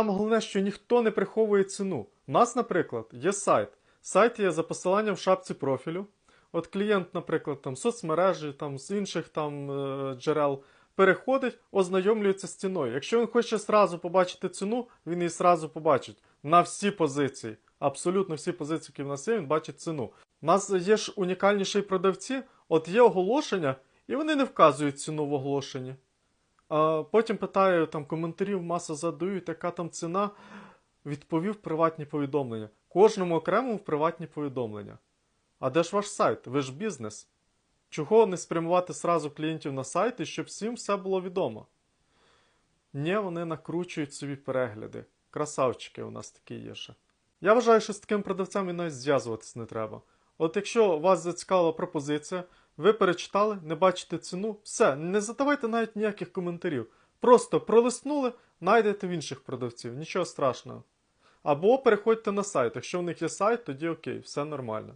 Саме головне, що ніхто не приховує ціну. У нас, наприклад, є сайт. Сайт є за посиланням в шапці профілю. От клієнт, наприклад, там соцмережі, там з інших там е, джерел переходить, ознайомлюється з ціною. Якщо він хоче зразу побачити ціну, він її зразу побачить на всі позиції. Абсолютно всі позиції, які в нас є, він бачить ціну. У нас є ж унікальніші продавці, от є оголошення, і вони не вказують ціну в оголошенні. Потім питаю, там коментарів маса задають, яка там ціна. Відповів приватні повідомлення. Кожному окремо в приватні повідомлення. А де ж ваш сайт? Ви ж бізнес. Чого не спрямувати сразу клієнтів на сайт і щоб всім все було відомо? Ні, вони накручують собі перегляди. Красавчики у нас такі є ще. Я вважаю, що з таким продавцем і навіть зв'язуватись не треба. От якщо вас зацікавила пропозиція, ви перечитали, не бачите ціну, все, не задавайте навіть ніяких коментарів. Просто пролистнули, знайдете в інших продавців, нічого страшного. Або переходьте на сайт. Якщо в них є сайт, тоді окей, все нормально.